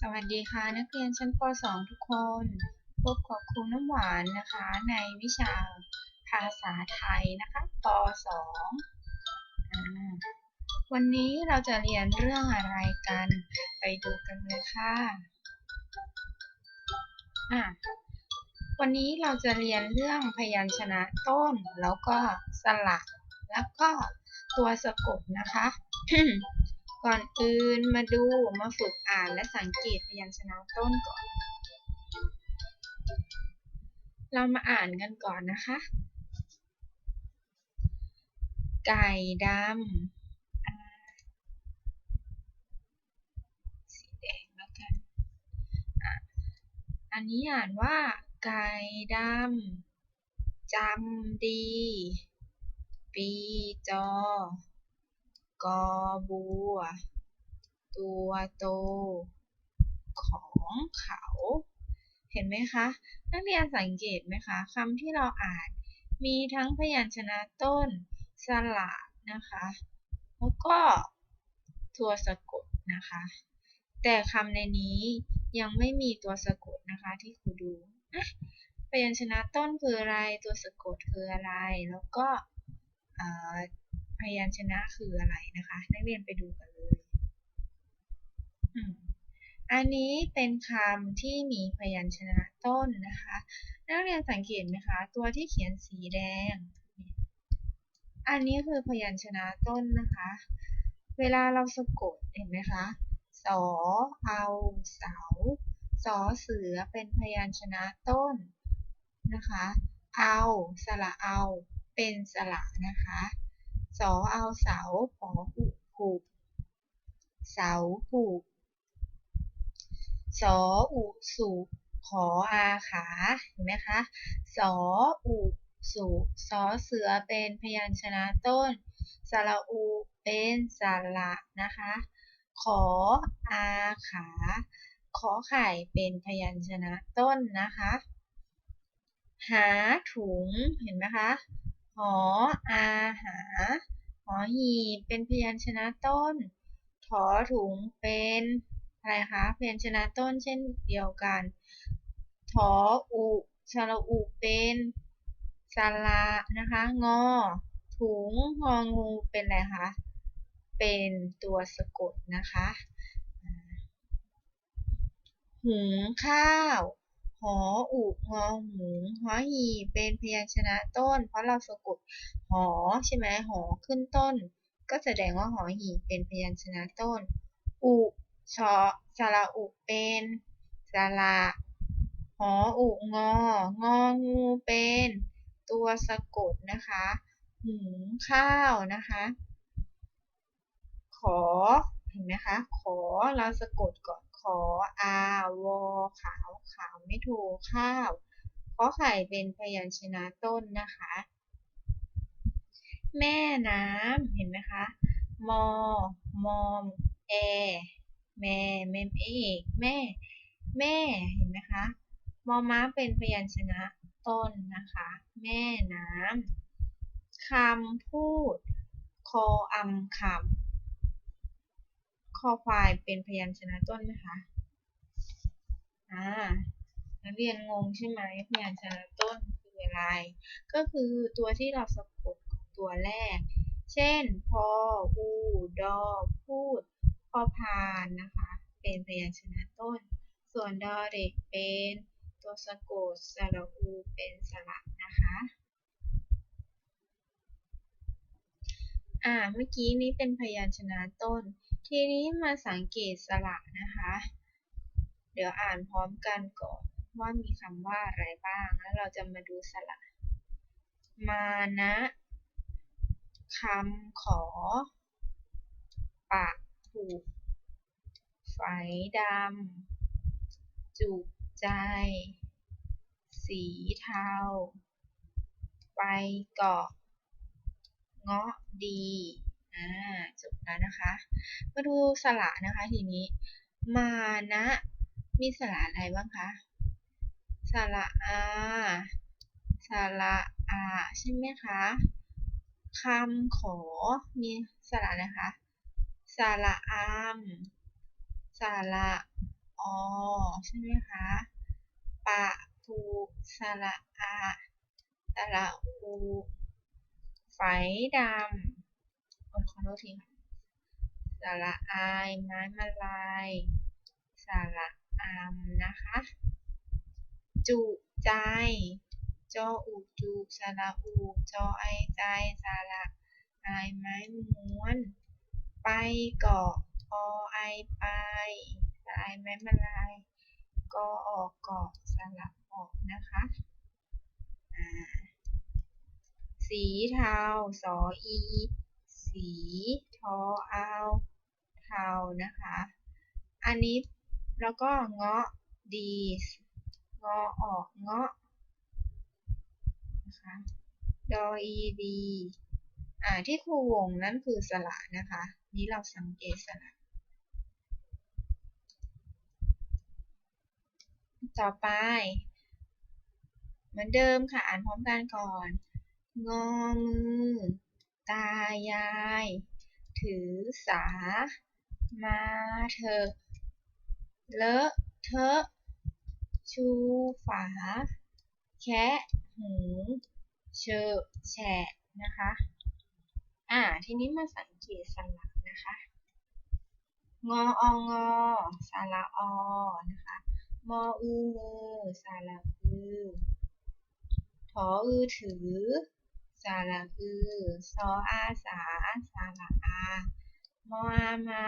สวัสดีค่ะ นักเรียนชั้นป .2 ทุกคน พบกับครูน้ำหวานนะคะ ในวิชาภาษาไทยนะคะป .2 วันนี้เราจะเรียนเรื่องอะไรกัน ไปดูกันเลยค่ะะวันนี้เราจะเรียนเรื่องพยัญชนะต้น แล้วก็สระแล้วก็ตัวสะกดนะคะ ก่อนอื่นมาดูมาฝึกอ่านและสังเกตพยัญชนะต้นก่อน เรามาอ่านกันก่อนนะคะ ไก่ดำสีแดงแล้วกันอ,อันนี้อ่านว่า ไก่ดำจำดี ปีจอ กอบัว ตัวโต ของเขา เห็นไหมคะ นักเรียนสังเกตไหมคะคำที่เราอ่าน มีทั้งพยัญชนะต้น สระนะคะ แล้วก็ตัวสะกดนะคะ แต่คำในนี้ยังไม่มีตัวสะกดนะคะที่ครูดูอะพยัญชนะต้นคืออะไร ตัวสะกดคืออะไร แล้วก็ พยัญชนะคืออะไรนะคะ นักเรียนไปดูกันเลยอันนี้เป็นคำที่มีพยัญชนะต้นนะคะ นักเรียนสังเกตไหมคะ ตัวที่เขียนสีแดง อันนี้คือพยัญชนะต้นนะคะ เวลาเราสะกดเห็นไหมคะสอเอาเสาสอเสือเป็นพยัญชนะต้นนะคะ เอา สระเอา เป็นสระนะคะ สอเอาเสาขอผูกผูก เสาผูก สออุสุขออาขาเห็นไหมคะ สออุสุสอเสือเป็นพยัญชนะต้น สระอูเป็นสระนะคะ ขออาขา ขอไข่เป็นพยัญชนะต้นนะคะ หาถุงเห็นไหมคะ หออาหา หอหีเป็นพยัญชนะต้น ถอถุงเป็นอะไรคะพยัญชนะต้นเช่นเดียวกันทออุสระอุเป็นสระนะคะ งอ ถุงงองูเป็นอะไรคะ เป็นตัวสะกดนะคะ หุงข้าว หออุงอหุงหอหีเป็นพยัญชนะต้น เพราะเราสะกดหอใช่ไหมหอขึ้นต้น ก็แสดงว่าหอหีเป็นพยัญชนะต้น อุชอสระอุเป็นสระหออุงององูเป็น ตัวสะกดนะคะหุงข้าวนะคะ ขอเห็นไหมคะ ขอเราสะกดก่อน ขออาวอขาวขาวไม่ถูกข้าวขอไข่เป็นพยัญชนะต้นนะคะ แม่น้ำเห็นไหมคะ มอ มอม แอ แม่แม่เอกแม่ แม่ เห็นไหมคะ มอม้าเป็นพยัญชนะต้นนะคะ แม่น้ำคำพูด คออำคำ อควายเป็นพยัญชนะต้นไหมคะ อ่า นักเรียนงงใช่ไหมพยัญชนะต้นคืออะไร ก็คือตัวที่เราสะกดตัวแรก เช่น พออูดอ พูด พอพานนะคะ เป็นพยัญชนะต้น ส่วนดอเด็กเป็นตัวสะกดสระอูเป็นสระนะคะอ่าเมื่อกี้นี้เป็นพยัญชนะต้น ทีนี้มาสังเกตสระนะคะ เดี๋ยวอ่านพร้อมกันก่อนว่ามีคำว่าอะไรบ้าง แล้วเราจะมาดูสระ มานะคำขอปากถูกไฝดำ จุกใจ สีเทา ไปเกาะ เงาะดี อ่าจบแล้วนะคะ มาดูสระนะคะทีนี้ มานะ มีสระอะไรบ้างคะสระอาสระอาใช่ไหมคะคำขอ มีสระนะคะสระอามสระออใช่ไหมคะปะผูสระอาสระอูไฝดำ ขอโทษทีค่ะสระอายไม้มาลายสระอามนะคะ จุใจ จออูจูสระอูจอไอใจสระอายไม้ม้วน ไปเกาะอไอไปสระอายไม้มาลายกอออกเกาะสระออกนะคะสีเทาสออี สีทอเอาเทานะคะ อันนี้แล้วก็เงาะดีงอออกเงาะนะคะดอีดีอ่าที่ครูวงนั่นคือสระนะคะ นี้เราสังเกตสระต่อไป เหมือนเดิมค่ะ อ่านพร้อมกันก่อน งอมือ ตายาย ถือสา มาเถอะเลอะเทอะชูฝา แคะหูเชอะแฉะนะคะ อ่า ทีนี้มาสังเกตสระนะคะ งอองอสระอนะคะ มออือมือสระอือถออือถือ สระอือซออาสาสระอา มออามา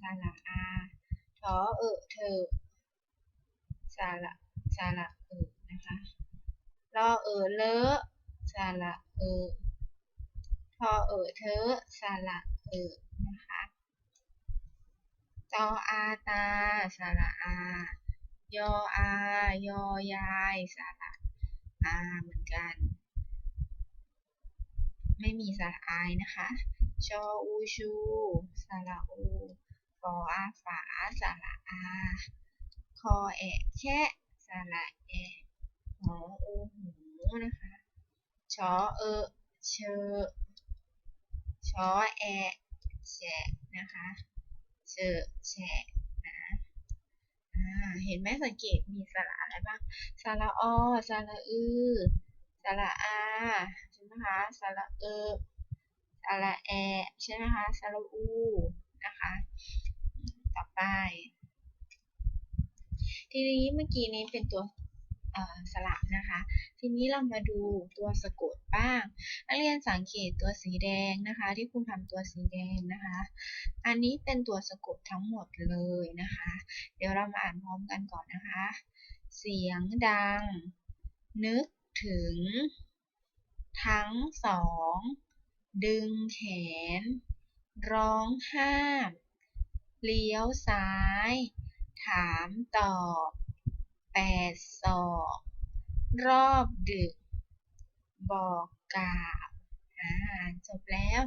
สระอาถอเออเธอสระสระเออนะคะ รอเออเลอะสระเออ ทอเออเธอสระเออ นะคะตออาตาสระอา ยออา ยอยายสระอาเหมือนกัน ไม่มีสระอายนะคะ ชออูชูสระอูฟออาฝาสระอา คอแอะแคะสระแอะหออูหูนะคะ ชอเออเชอชอแอะแฉะนะคะเชอแฉะนะอ่าเห็นไหมสังเกตมีสระอะไรบ้าง สระอ สระอือ สระอา ช่ไหมคะสระเออสระแอใช่ไหมคะสระอูนะคะ ต่อไป ทีนี้เมื่อกี้นี้เป็นตัวสระนะคะ ทีนี้เรามาดูตัวสะกดบ้าง นักเรียนสังเกตตัวสีแดงนะคะ ที่ครูทำตัวสีแดงนะคะ อันนี้เป็นตัวสะกดทั้งหมดเลยนะคะ เดี๋ยวเรามาอ่านพร้อมกันก่อนนะคะ เสียงดัง นึกถึง ทั้งสอง ดึงแขน ร้องห้าม เลี้ยวซ้าย ถามตอบแปดศอก รอบดึก บอกกล่าวอ่าจบแล้ว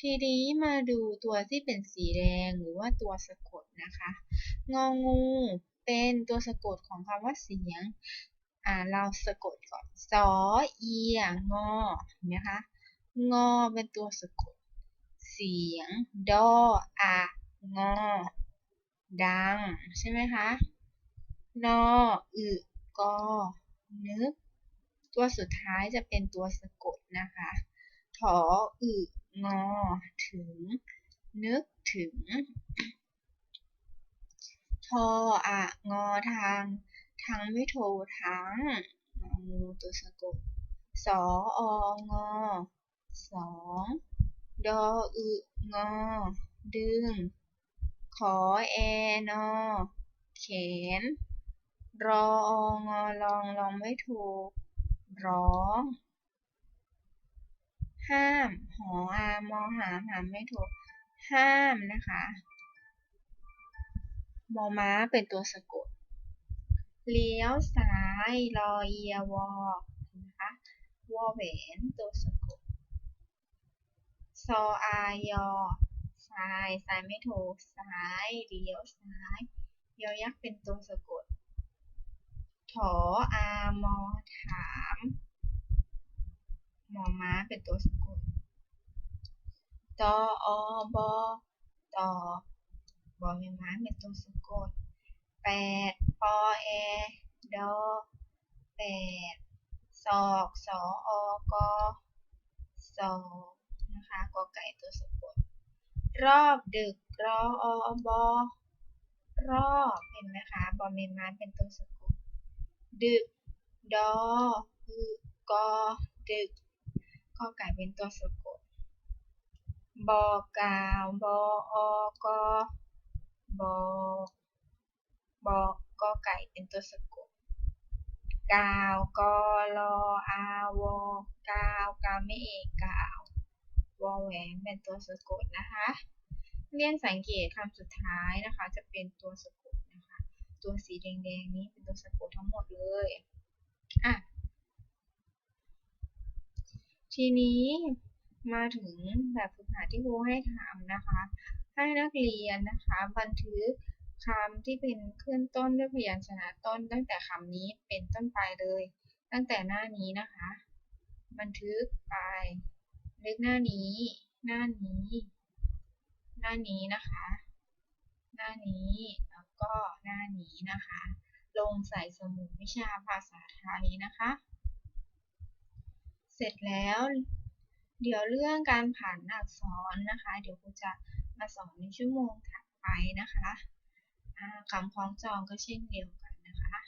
ทีนี้มาดูตัวที่เป็นสีแดงหรือว่าตัวสะกดนะคะ งองูเป็นตัวสะกดของคำว่าเสียง อ่าเราสะกดก่อนสอเอียงอเห็นไหมคะงอเป็นตัวสะกด เสียงดออะงอ ดัง ใช่ไหมคะ นออึกอนึก ตัวสุดท้ายจะเป็นตัวสะกดนะคะ ถออึงอ ถึง นึกถึง ทออะงอทาง ทางไม่โทรทั้งงองูตัวสะกดสอองอสองดออึงอ ดึง ขอแอนอแขนรอองอลองลองไม่ถูก ร้อง ห้าม หออามอหามหามไม่ถูก ห้ามนะคะ มอม้าเป็นตัวสะกด เลี้ยวซ้ายรอเอียวอนะคะวอแหวนตัวสะกดซออายอซ้ายซ้ายไม่ถูกซ้ายเลี้ยวซ้ายยอยักษ์เป็นตัวสะกดถออามอถามมอม้าเป็นตัวสะกดตออบอตอบอแม่ม้าเป็นตัวสะกดแปด ปอแอดอแปดศอกสออกอศอกนะคะกอไก่ตัวสะกดรอบดึกรออบอรอบเห็นไหมคะบอเมนมานเป็นตัวสะกดดึกดออึกอดึกกอไก่เป็นตัวสะกดบอกาวบออกอบอบอก กอไก่เป็นตัวสะกดกาวกอลออาวอกาวกาวไม่เอกกาววอแหวนเป็นตัวสะกดนะคะเรียนสังเกตคำสุดท้ายนะคะ จะเป็นตัวสะกดนะคะ ตัวสีแดงๆนี้เป็นตัวสะกดทั้งหมดเลยอะทีนี้มาถึงแบบฝึกหัดที่ครูให้ทำนะคะ ให้นักเรียนนะคะ บันทึก คำที่เป็นขึ้นต้นด้วยพยัญชนะต้น ตั้งแต่คำนี้เป็นต้นไปเลย ตั้งแต่หน้านี้นะคะ บันทึกไปลึกหน้านี้ หน้านี้ หน้านี้นะคะ หน้านี้แล้วก็หน้านี้นะคะ ลงใส่สมุดวิชาภาษาไทยนะคะ เสร็จแล้ว เดี๋ยวเรื่องการผ่านอักษรนะคะ เดี๋ยวครูจะมาสอนในชั่วโมงถัดไปนะคะ คำคล้องจองก็เช่นเดียวกันนะคะ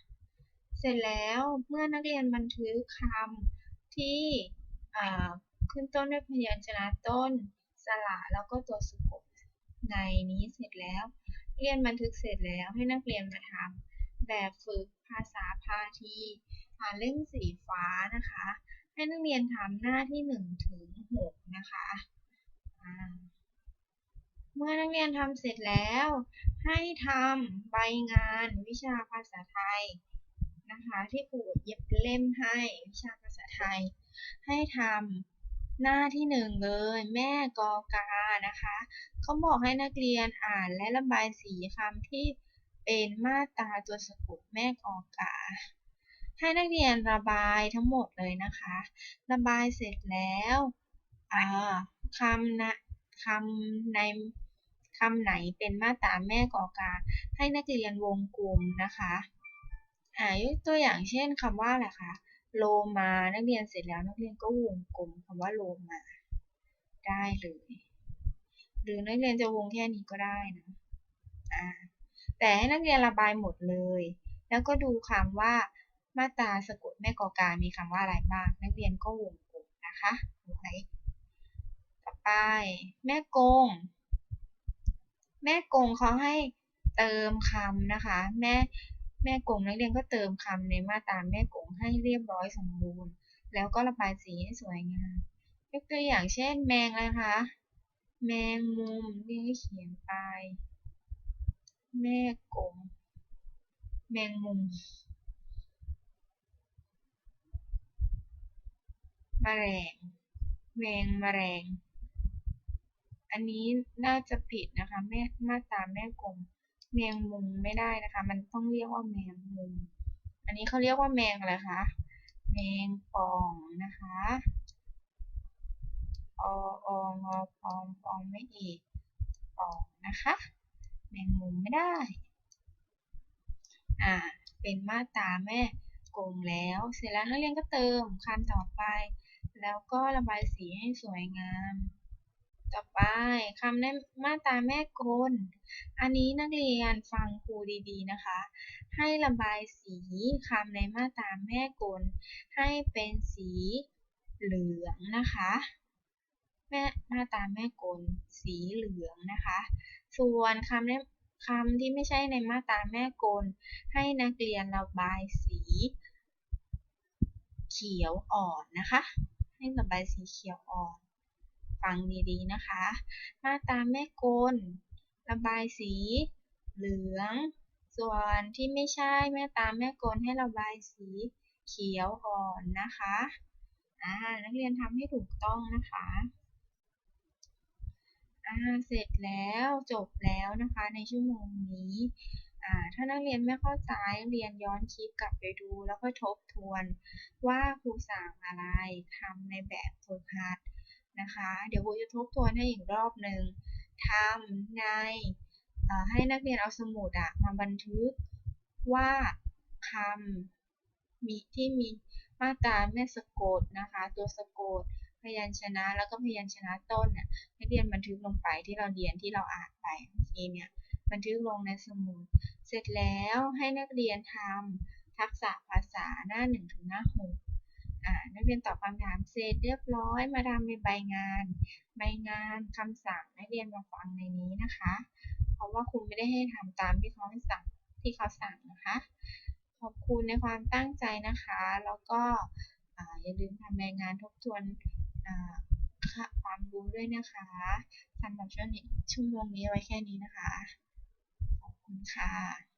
เสร็จแล้วเมื่อนักเรียนบันทึกคำที่ขึ้นต้นด้วยพยัญชนะต้น สระแล้วก็ตัวสะกดในนี้เสร็จแล้ว เรียนบันทึกเสร็จแล้วให้นักเรียนมาทำแบบฝึกภาษาพาทีผ่านเล่มสีฟ้านะคะ ให้นักเรียนทำหน้าที่1ถึง6นะคะ เมื่อนักเรียนทำเสร็จแล้ว ให้ทำใบงานวิชาภาษาไทยนะคะที่ครูเย็บเล่มให้วิชาภาษาไทย ให้ทำหน้าที่หนึ่งเลย แม่กอกานะคะเขาบอกให้นักเรียนอ่านและระบายสีคำที่เป็นมาตราตัวสะกดแม่กอกาให้นักเรียนระบายทั้งหมดเลยนะคะ ระบายเสร็จแล้วคำนะ คำในคำไหนเป็นมาตราแม่กอการ ให้นักเรียนวงกลมนะคะอายกตัวอย่างเช่นคำว่าอะไรคะโลมานักเรียนเสร็จแล้วนักเรียนก็วงกลมคำว่าโลมา ได้เลย หรือนักเรียนจะวงแค่นี้ก็ได้นะอ่าแต่ให้นักเรียนระบายหมดเลย แล้วก็ดูคำว่ามาตราสะกดแม่กอการมีคำว่าอะไรบ้าง นักเรียนก็วงกลมนะคะไว้ต่อ ไป แม่กง แม่กงเขาให้เติมคำนะคะ แม่แม่กงนักเรียนก็เติมคำในมาตราแม่กงให้เรียบร้อยสมบูรณ์ แล้วก็ระบายสีให้สวยงามยกตัวอย่างเช่น แมงอะคะ แมงมุมเรียกเขียนไป แม่กง แมงมุมมแมลงแมงมแมลง อันนี้น่าจะผิดนะคะแม่มาตาแม่กงแมงมุมไม่ได้นะคะ มันต้องเรียกว่าแมงมุม อันนี้เขาเรียกว่าแมงอะไรคะแมงป่องนะคะออองอปองปองไม่อีกป่องนะคะ แมงมุมไม่ได้ อ่า เป็นมาตาแม่กงแล้ว เสร็จแล้วนักเรียนก็เติมคำต่อไป แล้วก็ระบายสีให้สวยงาม ต่อไปคำในมาตราแม่กล อันนี้นักเรียนฟังครูดีๆนะคะ ให้ระบายสีคำในมาตราแม่กล ให้เป็นสีเหลืองนะคะ แม่มาตราแม่กล สีเหลืองนะคะ ส่วนคำในคำที่ไม่ใช่ในมาตราแม่กล ให้นักเรียนระบายสี เขียวอ่อนนะคะ ให้ระบายสีเขียวอ่อน ฟังดีๆนะคะ มาตามแม่กล ระบายสี เหลือง ส่วนที่ไม่ใช่แม่ตามแม่กลให้ระบายสีเขียวอ่อนนะคะอ่านักเรียนทำให้ถูกต้องนะคะอ่าเสร็จแล้วจบแล้วนะคะในชั่วโมงนี้อ่าถ้านักเรียนไม่เข้าใจเรียนย้อนคลิปกลับไปดู แล้วก็ทบทวนว่าครูสั่งอะไรทำในแบบฝึกหัด นะคะ เดี๋ยวครูจะทบทวนให้อีกรอบหนึ่งทำในให้นักเรียนเอาสมุดอะมาบันทึกว่าคำมีที่มีมาตราแม่สะกดนะคะ ตัวสะกด พยัญชนะแล้วก็พยัญชนะต้นเนี่ยนักเรียนบันทึกลงไปที่เราเรียนที่เราอ่านไปเมื่อกี้เนี่ยบันทึกลงในสมุด เสร็จแล้วให้นักเรียนทำทักษะภาษาหน้า1ถึงหน้า6 นักเรียนตอบคำถามเสร็จเรียบร้อย มาทำในใบงาน ใบงานคำสั่งนักเรียนมาฟังในนี้นะคะ เพราะว่าครูไม่ได้ให้ทำตามที่เขาสั่งที่เขาสั่งนะคะ ขอบคุณในความตั้งใจนะคะ แล้วก็ออย่าลืมทำรายงานทบทวนอ่าค่ะความรู้ด้วยนะคะสำหรับช่วงนี้ชั่วโมงนี้ไว้แค่นี้นะคะ ขอบคุณค่ะ